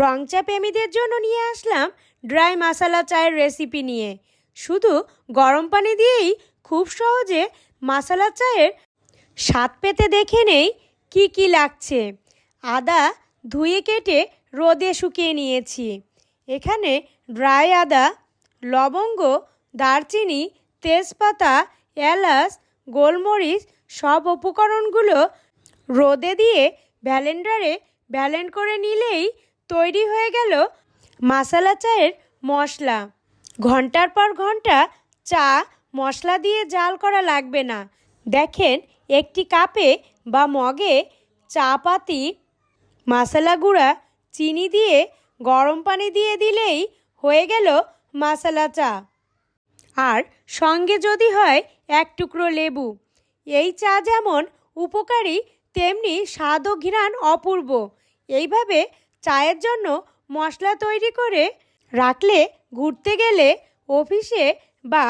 রং চা প্রেমীদের জন্য নিয়ে আসলাম ড্রাই মশালা চায়ের রেসিপি নিয়ে। শুধু গরম পানি দিয়েই খুব সহজে মশালা চায়ের স্বাদ পেতে দেখে নেই কি কি লাগছে। আদা ধুয়ে কেটে রোদে শুকিয়ে নিয়েছি। এখানে ড্রাই আদা, লবঙ্গ, দারচিনি, তেজপাতা, এলাচ, গোলমরিচ সব উপকরণগুলো রোদে দিয়ে ব্যালেন্ডারে ব্যালেন্ড করে নিলেই তৈরি হয়ে গেল মশালা চায়ের মশলা। ঘণ্টার পর ঘণ্টা চা, মশলা দিয়ে জাল করা লাগবে না। দেখেন, একটি কাপে বা মগে চা পাতি মশলা গুঁড়া, চিনি দিয়ে গরম পানি দিয়ে দিলেই হয়ে গেল মশলা চা। আর সঙ্গে যদি হয় এক টুকরো লেবু। এই চা যেমন উপকারী, তেমনি স্বাদ ও ঘ্রাণ অপূর্ব। এইভাবে চায়ের জন্য মশলা তৈরি করে রাখলে ঘুরতে গেলে অফিসে বা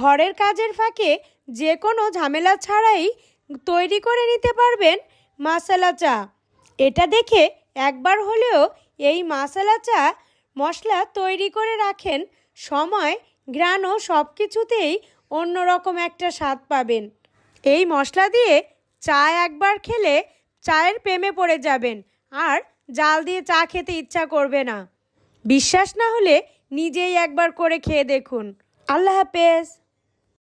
ঘরের কাজের ফাঁকে যে কোনো ঝামেলা ছাড়াই তৈরি করে নিতে পারবেন মশলা চা। এটা দেখে একবার হলেও এই মশলা চা মশলা তৈরি করে রাখেন সময়, ঘ্রাণ ও সব কিছুতেই অন্যরকম একটা স্বাদ পাবেন। এই মশলা দিয়ে চা একবার খেলে চায়ের প্রেমে পড়ে যাবেন। আর জাল দিয়ে চা খেতে ইচ্ছা করবে না। বিশ্বাস না হলে নিজেই একবার করে খেয়ে দেখুন। আল্লাহ হাফেজ।